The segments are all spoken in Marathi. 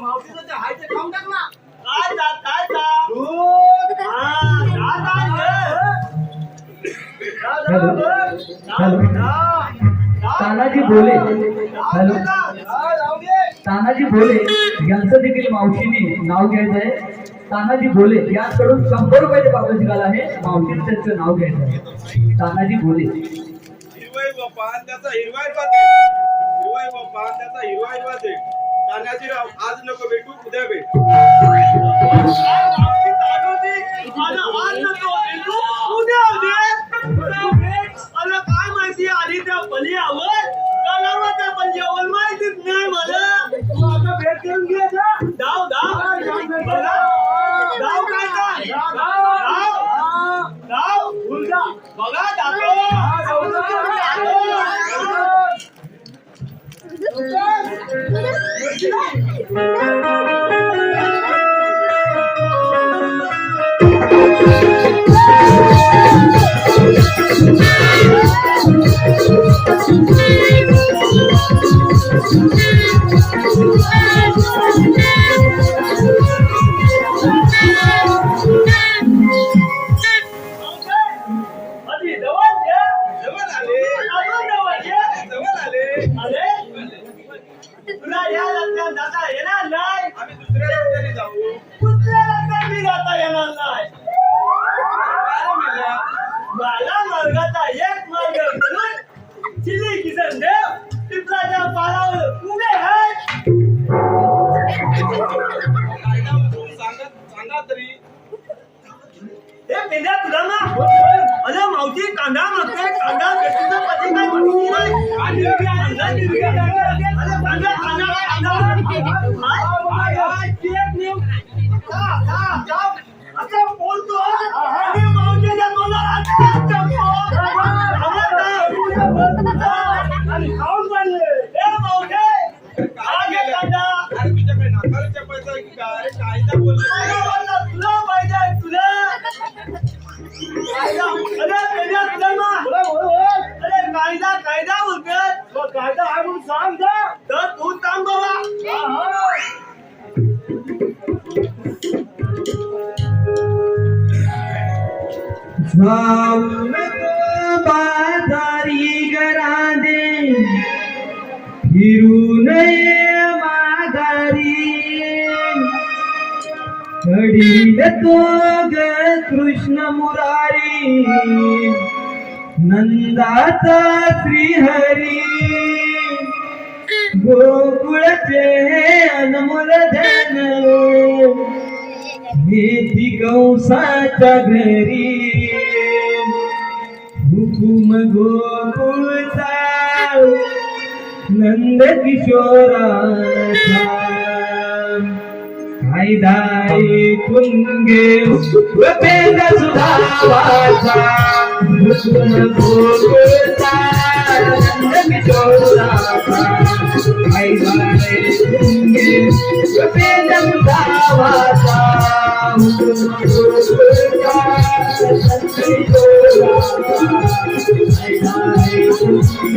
मावशीचं ते हाय ते खाऊन टाक ना काय चा काय चा दूध हा जा जा ये. जा, जा, हॅलो. जा. हॅलो. जा. जा. तानाजी भोले हॅलो जा, जाऊ दे. तानाजी भोले यांचं देखील मावशीने नाव घ्यायचं आहे तानाजी भोले यांकडून शंभर रुपयाचे बाबाजी गाला आहे मावशीने त्यांचं नाव घ्यायचं आहे तानाजी भोले हिरवाई बाप्पा आणि त्याचा हिरवाई बाते हिरवाई बाप्पा आणि त्याचा हिरवाई बाते तान्याची राव आज नको भेटू उद्या भेट. काय माहिती आली त्या बलियावर कलावरच्या बलियावर माहितीच नाही मला. तू आता भेट करून घे जाता येणार नाही. आम्ही दुसऱ्या रस्त्याने जाऊ. लग्नात मी जाता येणार नाही. मला मार्गाचा एक मार्ग करून चिली किसन देव पिपलाच्या पारावर उभे तरी. हे पेंड्या तुला ना अरे मावशी कांदा मागते कांदा पती काय म्हणू नाही. आणि कांदा निर्गे अरे कांदा कांदा कांदा. काय कायदा तुला कायदा. कायदा बोलतोय कायदा आणून सांग जाऊन तो बाजारी घरादे फिरू नये माघारी. घडील तो ग कृष्ण मुरारी नंदाचा श्रीहरी. गोकुळचे अनमोल धन मेथी कंसाच्या घरी. हुकुम गोकुळचा नंद किशोराचा कायदा ऐकून घे सुधावाचा हुकुम गोकुळचा नंद किशोराचा सुधावाचा हुकुम गोकुळचा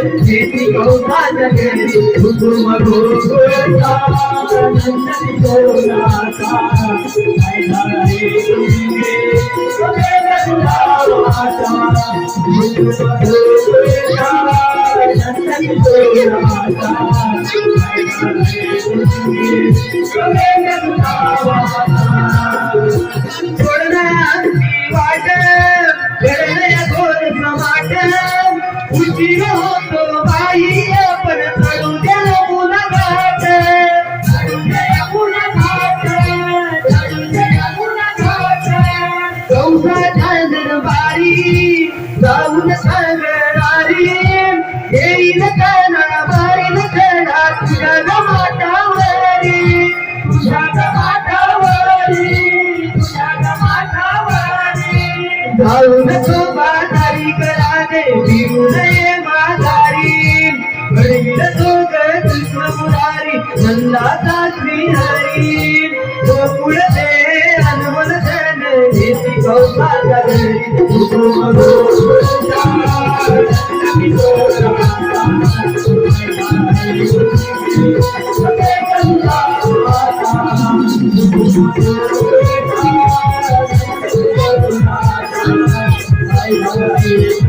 ऐकून घे वेद सुधावाचा उशीर होतो बाई पण चढू द्या मुलाघाट चढू द्या मुलाघाट चढू द्या मुलाघाट गौसा झांजर बारी जाऊन सांगणारी येईल माघारी. घडविल तो